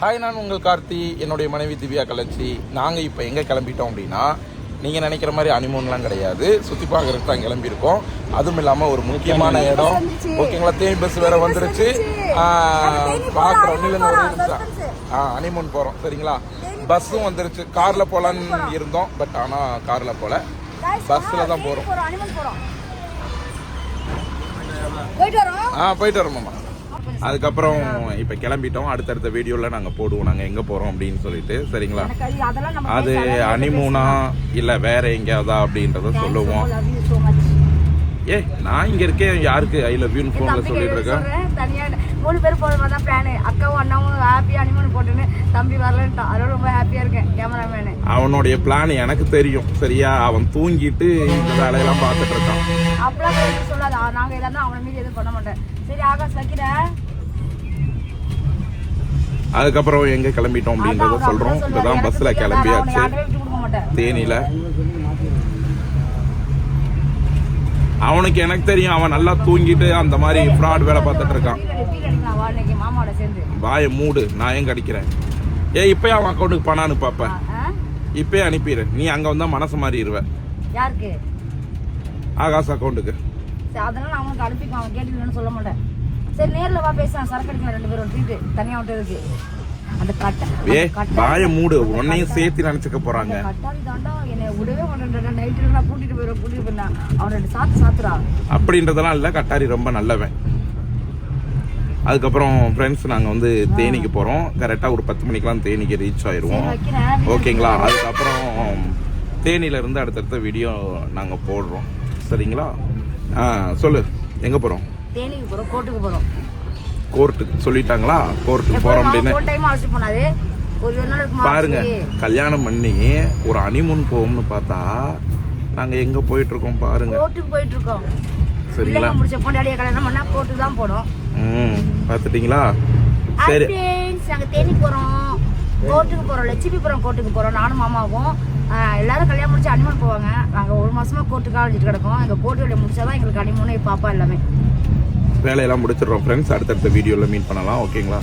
Hi நான் உங்கள் கார்த்தி. என்னுடைய மனைவி திவ்யா கலச்சி. நாங்கள் இப்போ எங்கே கிளம்பிட்டோம் அப்படின்னா நீங்கள் நினைக்கிற மாதிரி அனிமூன்லாம் கிடையாது. சுற்றி பார்க்கறதுக்கு தான் கிளம்பியிருக்கோம். அதுவும் இல்லாமல் ஒரு முக்கியமான இடம். ஓகேங்களா தேனி பஸ் வேற வந்துருச்சு. பார்க்குறோம் இல்லைன்னு ஒரு நிமிஷம். ஆ அனிமூன் போகிறோம் சரிங்களா? பஸ்ஸும் வந்துருச்சு. காரில் போகலான்னு இருந்தோம். பட் ஆனால் காரில் போகல பஸ்ஸில் தான் போகிறோம் ஆ போயிட்டு வரோம் மாமா. அதுக்கப்புறம் இப்போ கிளம்பிட்டோம். அடுத்தடுத்த வீடியோவில் நாங்கள் போடுவோம். நாங்கள் எங்கே போகிறோம் அப்படின்னு சொல்லிட்டு சரிங்களா? அது-. அனிமூனா இல்லை வேற எங்கேயாவதா அப்படின்றத சொல்லுவோம். ஏ நான் இங்கே இருக்கேன். யாருக்கு? ஐ லவ் யூன்னு ஃபோனில் சொல்லிட்டு இருக்கேன் மூணு பேர் போற மாதிரி தான் பிளான் அக்காவும் அண்ணாவும் ஹாப்பி அனிமல் போட்டுன்னு தம்பி வரலன்ட்டான் அதோட ரொம்ப ஹாப்பியா இருக்கேன் கேமராமேனு அவனுடைய பிளான் எனக்கு தெரியும். சரியா? அவன் தூங்கிட்டு இந்த வேலையெல்லாம் பார்த்துட்டு இருக்கான். அப்படிலாம் எதுவும் சொல்லாத. ஆ, நாங்க எதாவது அவனை மீறி எதுவும் பண்ண மாட்டேன். சரி ஆகாஷ் வைக்கிறேன் அதுக்கப்புறம் எங்கே கிளம்பிட்டோம் அப்படின்றத சொல்கிறோம் இப்போ தான் பஸ்ஸில் கிளம்பியாச்சு. தேனியில். அவனுக்கு எனக்கு தெரியும். அவன் நல்லா தூங்கிட்டு அந்த மாதிரி ஃப்ராட் வேலை பார்த்துட்டு இருக்கான். இன்னைக்கு மாமாவோட சேர்ந்து. வாயை மூடு நான் ஏன் கடிக்கிறேன் ஏ இப்பயே அவன் அக்கௌண்ட்டுக்கு பணம் அனுப்பாப்ப? இப்பயே அனுப்பிடு. நீ அங்கே வந்தால் மனசு மாறிடுவ யாருக்கு? ஆகாஷ் அக்கௌண்ட்டுக்கு சரி அதனால நான் அவனுக்கு அனுப்பிக்குவான் அவன் கேட்டுக்கலன்னு சொல்ல மாட்டேன். சரி நேர்ல வா பேசலாம் சரக்கு அடிக்கலாம் ரெண்டு பேரும். ட்ரீட்டு தனியா விட்டு இருக்கு. அந்த கட்டை ஏ வாயை மூடு. உன்னையும் சேர்த்து நினைச்சுக்க போறாங்க. கட்டாளி தாண்டா என்னை விடவே மாட்டேன் நைட்டு நான் கூட்டிட்டு போயிடுவேன் கூட்டிட்டு போயிருந்தேன் அவன் ரெண்டு சாத்து சாத்துறா. அப்படின்றதெல்லாம் இல்லை. கட்டாரி ரொம்ப நல்லவன். அதுக்கப்புறம் ஃப்ரெண்ட்ஸ் நாங்கள் வந்து தேனிக்கு போகிறோம் கரெக்டாக ஒரு பத்து மணிக்கெலாம் தேனிக்கு ரீச் ஆயிடுவோம். ஓகேங்களா அதுக்கப்புறம் தேனியில இருந்து அடுத்தடுத்த வீடியோ நாங்கள் போடுறோம். சரிங்களா? ஆ சொல்லு. எங்கே போகிறோம் தேனிக்கு கோர்ட்டுக்கு சொல்லிட்டாங்களா? கோர்ட்டுக்கு போகிறோம் அப்படின்னு. பாருங்க கல்யாணம் பண்ணி ஒரு அனிமுன் போவோம்னு பார்த்தா நாங்கள் எங்கே போயிட்டு இருக்கோம் பாருங்க. கோர்ட்டுக்கு போயிட்டு இருக்கோம். சரிங்களா? முடிச்ச பொண்டாடிய கல்யாணம் பண்ணா கோர்ட்டுக்கு தான் போனோம் ம் பார்த்துட்டீங்களா சரி. ஃப்ரெண்ட்ஸ் நாங்க தேனி போறோம். கோர்ட்டுக்கு போறோம் லட்சுமிபுரம் கோர்ட்டுக்கு போறோம் நானும் மாமாவும். எல்லாரும் கல்யாணம் முடிச்சு அனிமன் போவாங்க. நாங்க ஒரு மாசமா கோர்ட்டுக்கு அழைச்சிட்டு கிடக்கோம். எங்க கோர்ட்டு வேலையை முடிச்சாதான் எங்களுக்கு அனிமனே பாப்பா எல்லாமே. வேலையெல்லாம் முடிச்சிடுறோம் ஃப்ரெண்ட்ஸ் அடுத்தடுத்த வீடியோவில் மீட் பண்ணலாம். ஓகேங்களா?